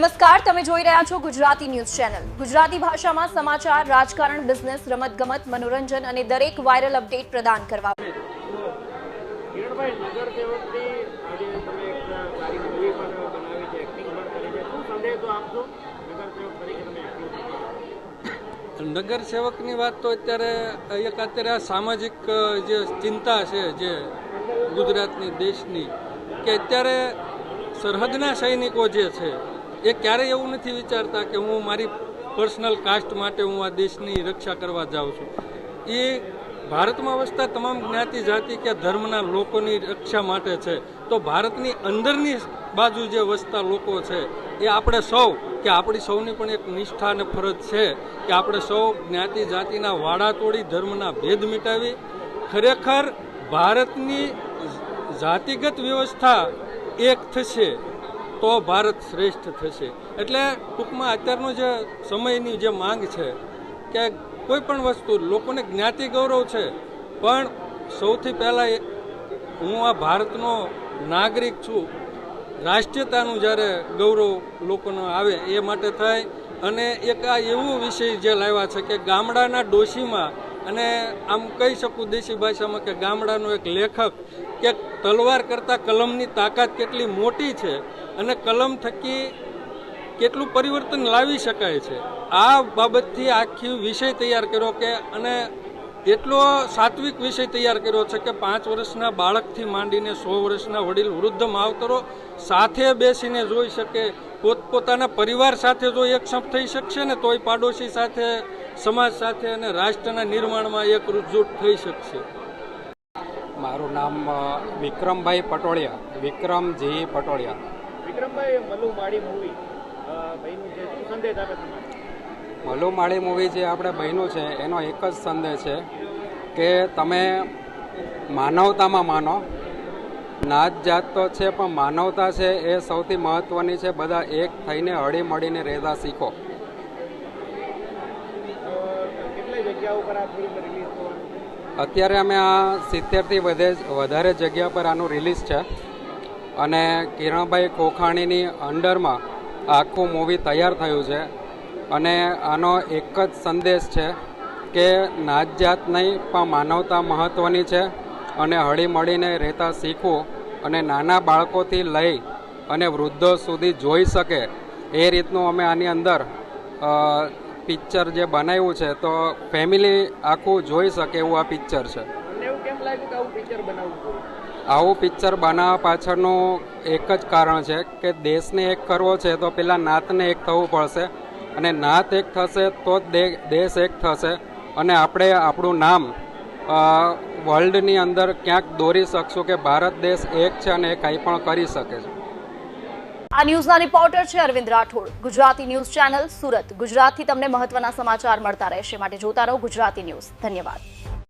નમસ્કાર તમે જોઈ રહ્યા છો ગુજરાતી ન્યૂઝ ચેનલ. ગુજરાતી ભાષામાં સમાચાર રાજકારણ બિઝનેસ રમતગમત મનોરંજન અને દરેક વાયરલ અપડેટ પ્રદાન કરવા. નગર સેવકની વાત તો અત્યારે એક અત્યારે આ સામાજિક જે ચિંતા છે જે ગુજરાતની દેશની કે અત્યારે સરહદના સૈનિકો જે છે એ ક્યારેય એવું નથી વિચારતા કે હું મારી પર્સનલ કાસ્ટ માટે હું આ દેશની રક્ષા કરવા જાઉં છું. એ ભારતમાં વસતા તમામ જ્ઞાતિ જાતિ કે ધર્મના લોકોની રક્ષા માટે છે. તો ભારતની અંદરની બાજુ જે વસતા લોકો છે, એ આપણે સૌ, કે આપણી સૌની પણ એક નિષ્ઠા અને ફરજ છે કે આપણે સૌ જ્ઞાતિ જાતિના વાડા તોડી ધર્મના ભેદ મિટાવી, ખરેખર ભારતની જાતિગત વ્યવસ્થા એક થશે. તો ભારત શ્રેષ્ઠ થશે. એટલે ટૂંકમાં અત્યારનો જે સમયની જે માંગ છે, કે કોઈ પણ વસ્તુ, લોકોને જ્ઞાતિ ગૌરવ છે, પણ સૌથી પહેલાં હું આ ભારતનો નાગરિક છું. રાષ્ટ્રીયતાનું જ્યારે ગૌરવ લોકોનો આવે એ માટે થાય. અને એક આ એવો વિષય જે લાવ્યા છે કે ગામડાના ડોશીમાં અને આમ કહી શકું દેશી ભાષામાં કે ગામડાનો એક લેખક કે તલવાર કરતાં કલમની તાકાત કેટલી મોટી છે અને કલમ થકી કેટલું પરિવર્તન લાવી શકાય છે. આ બાબતથી આખી વિષય તૈયાર કર્યો કે અને એટલો સાત્વિક વિષય તૈયાર કર્યો છે કે પાંચ વર્ષના બાળકથી માંડીને સો વર્ષના વડીલ વૃદ્ધ માવતરો સાથે બેસીને જોઈ શકે, પોતપોતાના પરિવાર સાથે જો એકસંપ થઈ શકશે ને તોય પાડોશી સાથે સમાજ સાથે અને રાષ્ટ્રના નિર્માણમાં એક રૂપજૂટ થઈ શકશે. મારું નામ વિક્રમભાઈ પટોળિયા વિક્રમજી પટોળિયા. વિક્રમભાઈ મલ્લુ મૂવી ભાઈનું છે સંદેશ આપે તમારે મૂવી જે આપણે બન્યું છે એનો એક જ સંદેશ છે કે તમે માનવતામાં માનો. નાત જાત તો છે પણ માનવતા છે એ સૌથી મહત્ત્વની છે. બધા એક થઈને હળી મળીને રહેતા શીખો. અત્યારે અમે આ સિત્તેરથી વધે વધારે જગ્યા પર આનું રિલીઝ છે. અને કિરણભાઈ કોખાણીની અંડરમાં આખું મૂવી તૈયાર થયું છે. અને આનો એક જ સંદેશ છે કે નાત જાત નહીં, પણ માનવતા મહત્ત્વની છે. અને હળીમળીને રહેતા શીખવું અને નાના બાળકોથી લઈ અને વૃદ્ધો સુધી જોઈ શકે એ રીતનું અમે આની અંદર પિક્ચર જે બનાવ્યું છે તો ફેમિલી આખું જોઈ શકે એવું આ પિક્ચર છે. આવું પિક્ચર બનાવવું જોઈએ? આવું પિક્ચર બનાવવા પાછળનું એક જ કારણ છે કે દેશને એક કરવો છે તો પેલા નાતને એક થવું પડશે. અને નાત એક થશે તો જ દેશ એક થશે. અને આપણે આપણું નામ વર્લ્ડની અંદર ક્યાંક દોરી શકશું કે ભારત દેશ એક છે અને એ કંઈ પણ કરી શકે છે. આ ન્યૂઝના રિપોર્ટર છે Arvind Rathod. Gujarati news channel Surat. ગુજરાતથી તમને મહત્વના સમાચાર મળતા રહેશે. માટે જોતા રહો ગુજરાતી ન્યૂઝ. ધન્યવાદ.